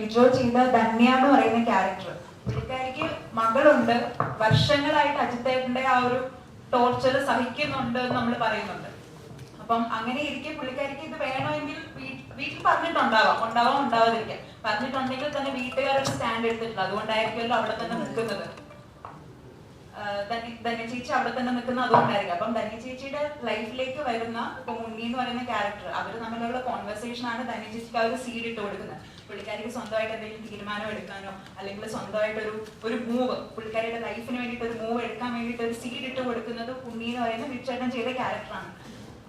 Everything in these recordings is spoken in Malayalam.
ലിജോ ചെയ്ത ധന്യ എന്ന് പറയുന്ന ക്യാരക്ടർ പുള്ളിക്കാരിക്ക് മകളുണ്ട്. വർഷങ്ങളായിട്ട് അജിത്തേട്ടന്റെ ആ ഒരു ടോർച്ചർ സഹിക്കുന്നുണ്ട് എന്ന് നമ്മൾ പറയുന്നുണ്ട്. അപ്പം അങ്ങനെ ഇരിക്കെ പുള്ളിക്കാരിക്ക് ഇത് വേണമെങ്കിൽ വീട്ടിൽ പറഞ്ഞിട്ടുണ്ടാവാം. ഉണ്ടാവാം ഉണ്ടാവാതിരിക്കാം പറഞ്ഞിട്ടുണ്ടെങ്കിൽ തന്നെ വീട്ടുകാരൊക്കെ സ്റ്റാൻഡ് എടുത്തിട്ടുണ്ട്. അതുകൊണ്ടായിരിക്കുമല്ലോ അവിടെ തന്നെ നിൽക്കുന്നത്. ധന്യ ചേച്ചി അവിടെ തന്നെ നിൽക്കുന്ന അതുകൊണ്ടായിരിക്കും. അപ്പം ധന്യ ചേച്ചിയുടെ ലൈഫിലേക്ക് വരുന്ന ഇപ്പൊ മുന്നി എന്ന് പറയുന്ന ക്യാരക്ടർ അവർ തമ്മിലുള്ള കോൺവെർസേഷൻ ആണ് ധന്യ ചേച്ചിക്ക് ആ ഒരു സീഡ് ഇട്ട് കൊടുക്കുന്നത്. പുള്ളിക്കാരിക്ക് സ്വന്തമായിട്ട് എന്തെങ്കിലും തീരുമാനം എടുക്കാനോ അല്ലെങ്കിൽ സ്വന്തമായിട്ട് ഒരു ഒരു മൂവ് പുള്ളിക്കാരിയുടെ ലൈഫിന് വേണ്ടിയിട്ട് ഒരു മൂവ് എടുക്കാൻ വേണ്ടിയിട്ട് ഒരു സീഡ് ഇട്ട് കൊടുക്കുന്നത് ഉണ്ണി എന്ന് പറയുന്ന വിച്ചേട്ടൻ ചെയ്ത ക്യാരക്ടറാണ്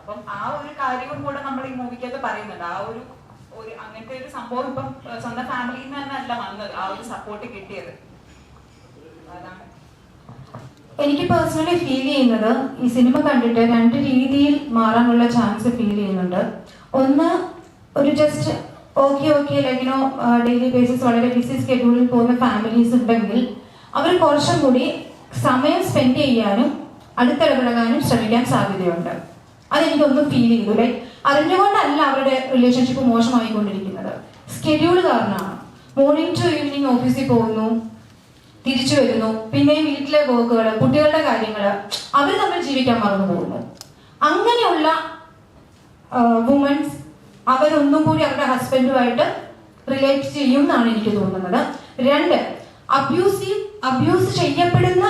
അപ്പം ആ ഒരു കാര്യവും കൂടെ നമ്മൾ ഈ മൂവിക്കകത്ത് പറയുന്നുണ്ട്. ആ ഒരു ഒരു അങ്ങനത്തെ ഒരു സംഭവം ഇപ്പം സ്വന്തം ഫാമിലിയിൽ നിന്ന് തന്നെ അല്ല വന്നത് ആ ഒരു സപ്പോർട്ട് കിട്ടിയത്. അതാണ്. എനിക്ക് പേഴ്സണലി ഫീൽ ചെയ്യുന്നത് ഈ സിനിമ കണ്ടിട്ട് രണ്ട് രീതിയിൽ മാറാനുള്ള ചാൻസ് ഫീൽ ചെയ്യുന്നുണ്ട്. ഒന്ന് ഒരു ജസ്റ്റ് ഓക്കെ ഓക്കെ ലൈക്കിനോ ഡെയിലി ബേസിസ് വളരെ ബിസി സ്കെഡ്യൂളിൽ പോകുന്ന ഫാമിലീസ് ഉണ്ടെങ്കിൽ അവർ കുറച്ചും കൂടി സമയം സ്പെൻഡ് ചെയ്യാനും അടുത്തിടപഴകാനും ശ്രമിക്കാൻ സാധ്യതയുണ്ട്. അതെനിക്കൊന്നും ഫീൽ ചെയ്തു ലൈക്ക് അറിഞ്ഞുകൊണ്ടല്ല അവരുടെ റിലേഷൻഷിപ്പ് മോശമായിക്കൊണ്ടിരിക്കുന്നത്. സ്കെഡ്യൂൾ കാരണമാണ്. മോർണിംഗ് ടു ഈവനിങ് ഓഫീസിൽ പോകുന്നു. തിരിച്ചു വരുന്നു. പിന്നെ വീട്ടിലെ വർക്കുകൾ കുട്ടികളുടെ കാര്യങ്ങൾ അവർ തമ്മിൽ ജീവിക്കാൻ മറന്നു പോകുന്നു. അങ്ങനെയുള്ള വുമൻസ് അവരൊന്നും കൂടി അവരുടെ ഹസ്ബൻഡുമായിട്ട് റിലേറ്റ് ചെയ്യും എന്നാണ് എനിക്ക് തോന്നുന്നത്. രണ്ട് അബ്യൂസീവ് അബ്യൂസ് ചെയ്യപ്പെടുന്ന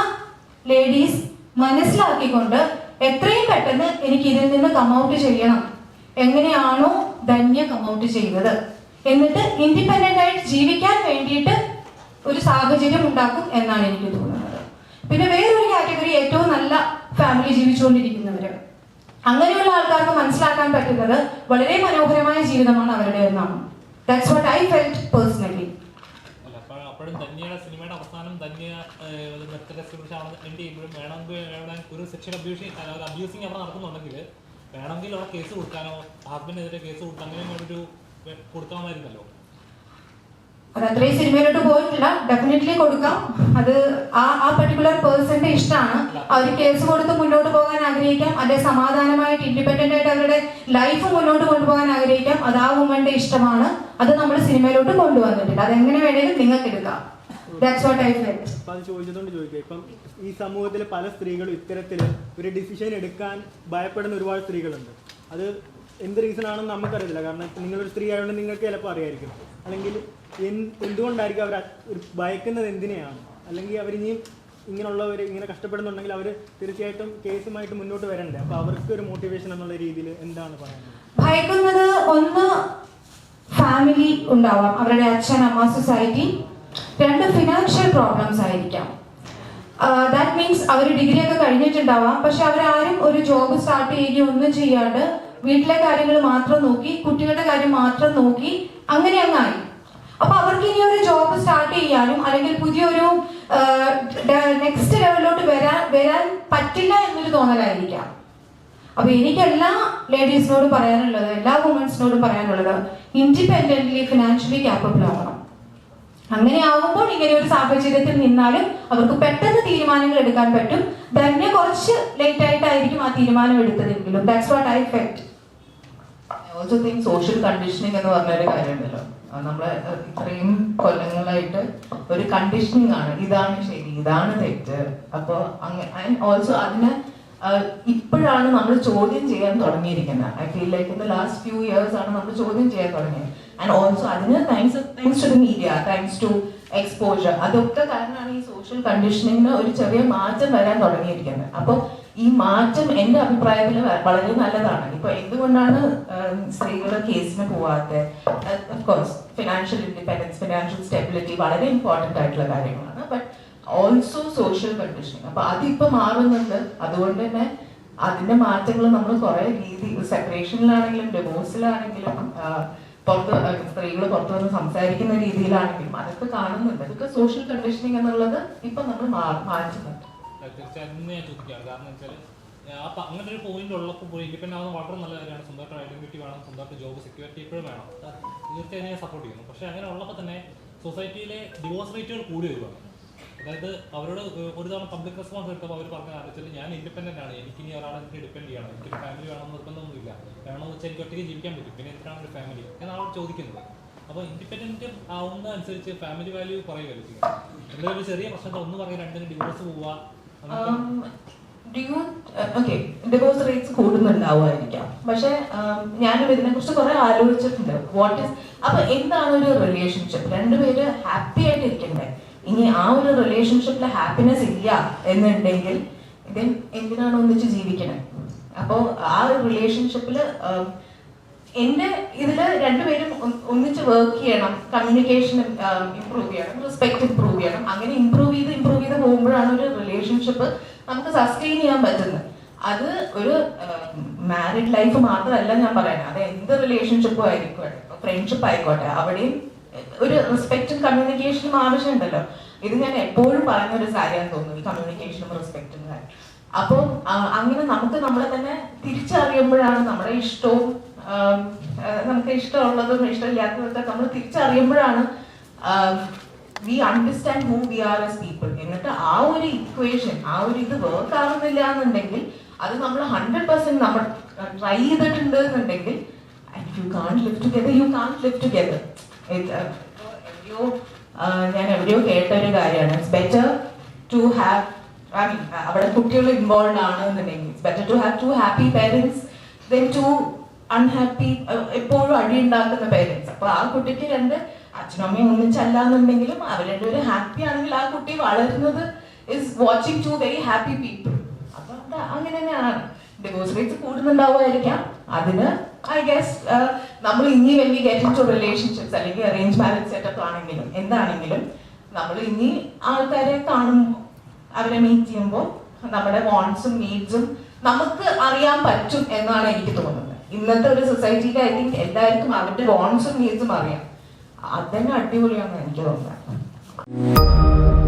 ലേഡീസ് മനസ്സിലാക്കിക്കൊണ്ട് എത്രയും പെട്ടെന്ന് എനിക്ക് ഇതിൽ നിന്ന് കമൗട്ട് ചെയ്യണം. എങ്ങനെയാണോ ധന്യ കമൗട്ട് ചെയ്തത്. എന്നിട്ട് ഇൻഡിപെൻഡന്റ് ആയിട്ട് ജീവിക്കാൻ വേണ്ടിയിട്ട് ഒരു സാഹചര്യം ഉണ്ടാക്കും എന്നാണ് എനിക്ക് തോന്നുന്നത്. പിന്നെ വേറൊരു കാറ്റഗറി ഏറ്റവും നല്ല ഫാമിലി ജീവിച്ചുകൊണ്ടിരിക്കുന്നവര്. അങ്ങനെയുള്ള ആൾക്കാർക്ക് മനസ്സിലാക്കാൻ പറ്റുന്നത് വളരെ മനോഹരമായ ജീവിതമാണ് അവരുടെ എന്നാണ് that's what I felt personally അവസാനം വേണമെങ്കിൽ ഒരു സെക്ഷൻ അതായത് അബ്യൂസിങ് വേണമെങ്കിൽ കേസ് കൊടുക്കാനോ ഹസ്ബൻഡിനെതിരെ കേസ് കൊടുക്കാൻ അങ്ങനെ ഒരു അത് അത്രയും സിനിമയിലോട്ട് പോയിട്ടില്ല. ഡെഫിനറ്റ്ലി കൊടുക്കാം. അത് ആ ആ പെർട്ടിക്കുലർ പേഴ്സന്റെ ഇഷ്ടമാണ്. അവർ കേസ് കൊടുത്ത് മുന്നോട്ട് പോകാൻ ആഗ്രഹിക്കാം. അല്ലെ സമാധാനമായിട്ട് ഇൻഡിപെൻഡന്റ് ആയിട്ട് അവരുടെ ലൈഫ് മുന്നോട്ട് കൊണ്ടുപോകാൻ ആഗ്രഹിക്കാം. അത് ആ വുമന്റെ ഇഷ്ടമാണ്. അത് നമ്മൾ സിനിമയിലോട്ട് കൊണ്ടുവന്നിട്ടില്ല. അത് എങ്ങനെ വേണേലും നിങ്ങൾക്ക് എടുക്കാം. ചോദിച്ചതുകൊണ്ട് ഇപ്പം ഈ സമൂഹത്തിൽ പല സ്ത്രീകളും ഇത്തരത്തിൽ ഒരു ഡിസിഷൻ എടുക്കാൻ ഭയപ്പെടുന്ന ഒരുപാട് സ്ത്രീകളുണ്ട്. അത് എന്ത് റീസൺ ആണെന്ന് നമുക്കറിയില്ല കാരണം നിങ്ങളൊരു സ്ത്രീ ആയതുകൊണ്ട് നിങ്ങൾക്ക് ചിലപ്പോൾ അറിയായിരിക്കും. അല്ലെങ്കിൽ എന്ത് എന്തുകൊണ്ടായിരിക്കും അവർ ഭയക്കുന്നത് എന്തിനെയാണ്? അല്ലെങ്കിൽ അവരിനിയും ഇങ്ങനെയുള്ളവർ ഇങ്ങനെ കഷ്ടപ്പെടുന്നുണ്ടെങ്കിൽ അവർ തീർച്ചയായിട്ടും കേസുമായിട്ട് മുന്നോട്ട് വരണ്ടേ? അപ്പോൾ അവർക്ക് ഒരു മോട്ടിവേഷൻ എന്നുള്ള രീതിയിൽ എന്താണ് പറയുന്നത്? ഭയക്കുന്നത് ഒന്ന് ഫാമിലി ഉണ്ടാവാം. അവരുടെ അച്ഛൻ അമ്മ സൊസൈറ്റി രണ്ട് ഫിനാൻഷ്യൽ പ്രോബ്ലംസ് ആയിരിക്കാം. ദാറ്റ് മീൻസ് അവർ ഡിഗ്രി ഒക്കെ കഴിഞ്ഞിട്ടുണ്ടാവാം. പക്ഷെ അവരാരും ഒരു ജോബ് സ്റ്റാർട്ട് ചെയ്യുകയോ ഒന്നും ചെയ്യാണ്ട് വീട്ടിലെ കാര്യങ്ങൾ മാത്രം നോക്കി കുട്ടികളുടെ കാര്യം മാത്രം നോക്കി അങ്ങനെ അങ്ങായി അപ്പൊ അവർക്ക് ഇനി ഒരു ജോബ് സ്റ്റാർട്ട് ചെയ്യാനും അല്ലെങ്കിൽ പുതിയൊരു നെക്സ്റ്റ് ലെവലിലോട്ട് വരാൻ വരാൻ പറ്റില്ല എന്നൊരു തോന്നലായിരിക്കാം. അപ്പൊ എനിക്ക് എല്ലാ ലേഡീസിനോടും പറയാനുള്ളത് എല്ലാ വുമൻസിനോടും പറയാനുള്ളത് ഇൻഡിപെൻഡന്റ്ലി ഫിനാൻഷ്യലി ക്യാപ്പബിൾ ആവണം. അങ്ങനെ ആവുമ്പോൾ ഇങ്ങനെ ഒരു സാഹചര്യത്തിൽ നിന്നാലും അവർക്ക് പെട്ടെന്ന് തീരുമാനങ്ങൾ എടുക്കാൻ പറ്റും. തന്നെ കുറച്ച് ലേറ്റ് ആയിട്ടായിരിക്കും ആ തീരുമാനം എടുത്തതെങ്കിലും. That's what I felt also think social conditioning എന്ന് പറഞ്ഞൊരു കാര്യമുണ്ടല്ലോ. നമ്മളെ ഇത്രയും കൊല്ലങ്ങളായിട്ട് ഒരു കണ്ടീഷനിങ് ആണ്. ഇതാണ് ശരി ഇതാണ് തെറ്റ്. അപ്പോൾ ഓൾസോ അതിന് ഇപ്പോഴാണ് നമ്മൾ ചോദ്യം ചെയ്യാൻ തുടങ്ങിയിരിക്കുന്നത്. I feel like in the last few years ആണ് നമ്മൾ ചോദ്യം ചെയ്യാൻ തുടങ്ങിയത്. ആൻഡ് ഓൾസോ അതിന് thanks thanks to media thanks to exposure അതൊക്കെ കാരണമാണ് ഈ സോഷ്യൽ കണ്ടീഷനിങ്ങിന് ഒരു ചെറിയ മാറ്റം വരാൻ തുടങ്ങിയിരിക്കുന്നത്. അപ്പോൾ ഈ മാറ്റം എന്റെ അഭിപ്രായത്തിൽ വളരെ നല്ലതാണ്. ഇപ്പൊ എന്തുകൊണ്ടാണ് സ്ത്രീകൾ കേസിന് പോവാത്തത് course financial independence financial stability വളരെ ഇമ്പോർട്ടന്റ് ആയിട്ടുള്ള കാര്യങ്ങളാണ്. ബട്ട് ഓൾസോ സോഷ്യൽ കണ്ടീഷനിങ് അപ്പൊ അതിപ്പോ മാറുന്നുണ്ട്. അതുകൊണ്ട് തന്നെ അതിന്റെ മാറ്റങ്ങൾ നമ്മൾ കുറെ രീതി സെപ്പറേഷനിലാണെങ്കിലും ഡിവോഴ്സിലാണെങ്കിലും പുറത്ത് സ്ത്രീകൾ പുറത്തു വന്ന് സംസാരിക്കുന്ന രീതിയിലാണെങ്കിലും അതൊക്കെ കാണുന്നുണ്ട്. അതൊക്കെ സോഷ്യൽ കണ്ടീഷനിങ് എന്നുള്ളത് ഇപ്പൊ നമ്മൾ മാറ്റുന്നുണ്ട്. തീർച്ചയായും ഇന്ന് ഞാൻ ചോദിക്കുകയാണ് കാരണം വെച്ചാൽ അപ്പം അങ്ങനെ ഒരു പോയിന്റ് ഉള്ളപ്പോൾ പോയി ഇൻഡിപെൻഡ് ആവുന്ന വളരെ നല്ല കാര്യമാണ്. സ്വന്തമായിട്ട് ഐഡന്റിറ്റി വേണം സ്വന്തമായിട്ട് ജോബ് സെക്യൂരിറ്റി എപ്പോഴും വേണം. തീർച്ചയായും ഞാൻ സപ്പോർട്ട് ചെയ്യുന്നു. പക്ഷേ അങ്ങനെ ഉള്ളപ്പോൾ തന്നെ സൊസൈറ്റിയിലെ ഡിവോഴ്സ് റേറ്റുകൾ കൂടി വരുവാണ് അതായത് അവരോട് ഒരു തവണ പബ്ലിക് റെസ്പോൺസ് എടുത്തപ്പോൾ അവർ പറഞ്ഞ വെച്ചാൽ ഞാൻ ഇൻഡിപെൻഡന്റ് ആണ്. എനിക്ക് ഇനി ഒരാളെ എനിക്ക് ഡിപെൻഡ് ചെയ്യണം. എനിക്കൊരു ഫാമിലി വേണമെന്ന് നിർബന്ധമൊന്നുമില്ല. വേണമെന്ന് വെച്ചാൽ എനിക്ക് ഒറ്റയ്ക്ക് ജീവിക്കാൻ പറ്റും. പിന്നെ എന്തിനാണ് ഒരു ഫാമിലി എന്നാണ് അവർ ചോദിക്കുന്നത്. അപ്പോൾ ഇൻഡിപെൻഡന്റ് ആവുന്ന അനുസരിച്ച് ഫാമിലി വാല്യൂ കുറയുമല്ലോ എന്തായാലും ചെറിയ പ്രശ്നത്തിൽ ഒന്ന് പറഞ്ഞ് രണ്ടിനും ഡിവോഴ്സ് പോവുക. ഓക്കെ ഡിവോഴ്സ് റേറ്റ്സ് കൂടുന്നുണ്ടാവുമായിരിക്കാം. പക്ഷെ ഞാനും ഇതിനെ കുറിച്ച് കുറെ ആലോചിച്ചിട്ടുണ്ട്. വാട്ട് ഇസ് അപ്പൊ എന്താണ് ഒരു റിലേഷൻഷിപ്പ് രണ്ടുപേര് ഹാപ്പി ആയിട്ട് ഇരിക്കണ്ടേ ഇനി ആ ഒരു റിലേഷൻഷിപ്പിൽ ഹാപ്പിനെസ് ഇല്ല എന്നുണ്ടെങ്കിൽ ഇതിൽ എന്തിനാണ് ഒന്നിച്ച് ജീവിക്കണം? അപ്പോ ആ ഒരു റിലേഷൻഷിപ്പിൽ എന്റെ ഇതിൽ രണ്ടുപേരും ഒ- ഒന്നിച്ച് വർക്ക് ചെയ്യണം കമ്മ്യൂണിക്കേഷൻ ഇമ്പ്രൂവ് ചെയ്യണം റെസ്പെക്ട് ഇമ്പ്രൂവ് ചെയ്യണം. ചെയ്ത് ഒരു റിലേഷൻഷിപ്പ് നമുക്ക് സസ്റ്റെയിൻ ചെയ്യാൻ പറ്റുന്നത്. അത് ഒരു മാരിഡ് ലൈഫ് മാത്രമല്ല ഞാൻ പറയുന്നത്. അത് എന്ത് റിലേഷൻഷിപ്പും ആയിരിക്കട്ടെ ഫ്രണ്ട്ഷിപ്പ് ആയിക്കോട്ടെ. അവിടെയും ഒരു റെസ്പെക്റ്റും കമ്മ്യൂണിക്കേഷനും ആവശ്യമുണ്ടല്ലോ. ഇത് ഞാൻ എപ്പോഴും പറയുന്ന ഒരു കാര്യമാണെന്ന് തോന്നുന്നു കമ്മ്യൂണിക്കേഷനും റെസ്പെക്റ്റും കാര്യം. അപ്പോൾ അങ്ങനെ നമുക്ക് നമ്മളെ തന്നെ തിരിച്ചറിയുമ്പോഴാണ് നമ്മുടെ ഇഷ്ടവും നമുക്ക് ഇഷ്ടമുള്ളതും ഇഷ്ടമില്ലാത്തതൊക്കെ നമ്മൾ തിരിച്ചറിയുമ്പോഴാണ് we understand who we are as people എന്നിട്ട് ആ ഒരു ഇക്വേഷൻ ആ ഒരു ഇത് വർക്ക് ആവുന്നില്ല എന്നുണ്ടെങ്കിൽ അത് നമ്മൾ ഹൺഡ്രഡ് പെർസെന്റ് നമ്മൾ ട്രൈ ചെയ്തിട്ടുണ്ട് എന്നുണ്ടെങ്കിൽ you can live together you can live together എവിടെയോ ഞാൻ എവിടെയോ കേട്ട ഒരു കാര്യമാണ് it's better to have I mean അവിടെ കുട്ടികൾ ഇൻവോൾവ് ആണ് എന്നുണ്ടെങ്കിൽ it's better to have two happy parents than two unhappy എപ്പോഴും അടി ഉണ്ടാക്കുന്ന പേരൻസ് അപ്പൊ ആ കുട്ടിക്ക് രണ്ട് അച്ഛനും അമ്മയും ഒന്നിച്ചല്ല എന്നുണ്ടെങ്കിലും അവർ ഒരു ഹാപ്പി ആണെങ്കിൽ ആ കുട്ടി വളരുന്നത് is watching two very happy people അപ്പൊ അത് അങ്ങനെ തന്നെയാണ്. ഡിവോഴ്സ് റേറ്റ്സ് കൂടുന്നുണ്ടാവുമായിരിക്കാം. അതിന് ഐ ഗസ് നമ്മൾ ഇനി വലിയ ഗെറ്റ് ടു റിലേഷൻഷിപ്സ് അല്ലെങ്കിൽ അറേഞ്ച് മാരേജ് സെറ്റപ്പ് ആണെങ്കിലും എന്താണെങ്കിലും നമ്മൾ ഇനി ആൾക്കാരെ കാണുമ്പോൾ അവരെ മീറ്റ് ചെയ്യുമ്പോൾ നമ്മുടെ വോൺസും നീഡ്സും നമുക്ക് അറിയാൻ പറ്റും എന്നാണ് എനിക്ക് തോന്നുന്നത്. ഇന്നത്തെ ഒരു സൊസൈറ്റിയിൽ ഐ തിങ്ക് എല്ലാവർക്കും അവരുടെ വോൺസും നീഡ്സും അറിയാം. അതന്നെ അടിപൊളിയാണ് എനിക്ക് തോന്നുന്നത്